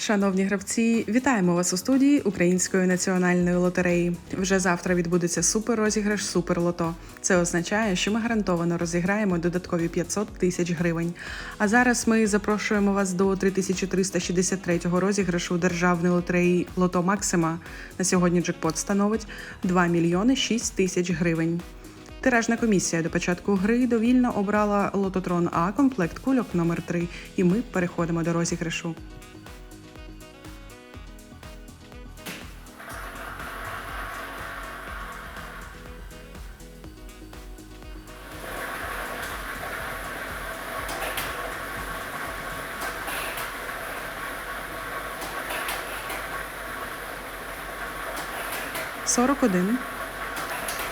Шановні гравці, вітаємо вас у студії Української національної лотереї. Вже завтра відбудеться супер розіграш Супер Це означає, що ми гарантовано розіграємо додаткові 500 тисяч гривень. А зараз ми запрошуємо вас до 3363 розіграшу державної лотереї Лото Максима. На сьогодні джекпот становить 2 мільйони 6 тисяч гривень. Тиражна комісія до початку гри довільно обрала лототрон А комплект кульок номер 3 і ми переходимо до розіграшу. Сорок один,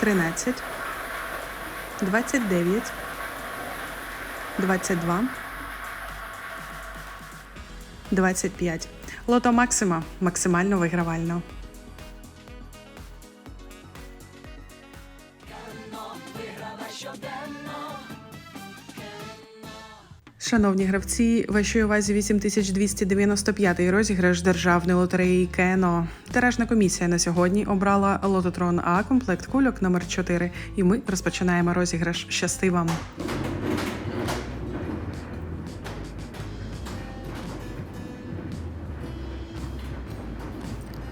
тринадцять, двадцять дев'ять, двадцять два, двадцять п'ять. Лото Максима максимально вигравально. Шановні гравці, вашій увазі 8295 розіграш державної лотереї Кено. Тиражна комісія на сьогодні обрала лототрон А комплект кульок номер 4 І ми розпочинаємо розіграш. Щасти вам!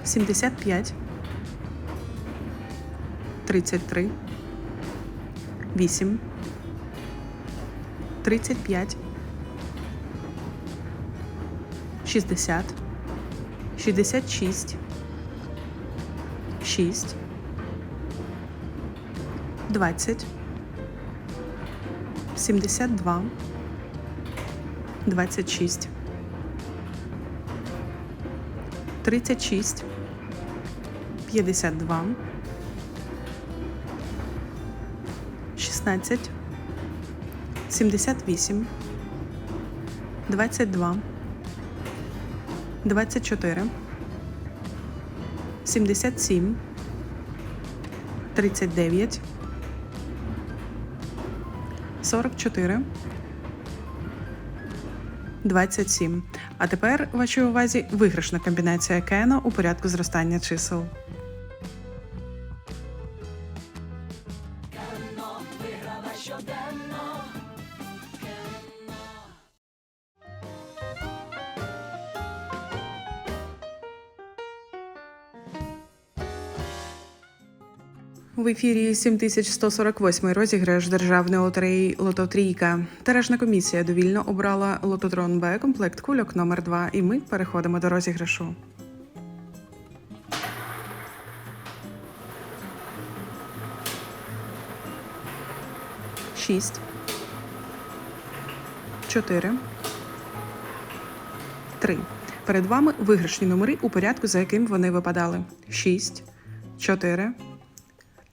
Сімдесят п'ять, тридцять три, вісім, тридцять п'ять. 60, 66, 6, 20, 72, 26, 36, 52, 16, 78, 22, 24, 77, 39, 44, 27. А тепер вашій увазі виграшна комбінація Кено у порядку зростання чисел. В ефірі 7148 розіграш державної лотереї Лототрійка. Тиражна комісія довільно обрала лототрон Б комплект кульок номер 2 і ми переходимо до розіграшу. Шість. Чотири. Три. Перед вами виграшні номери у порядку, за яким вони випадали. Шість. Чотири.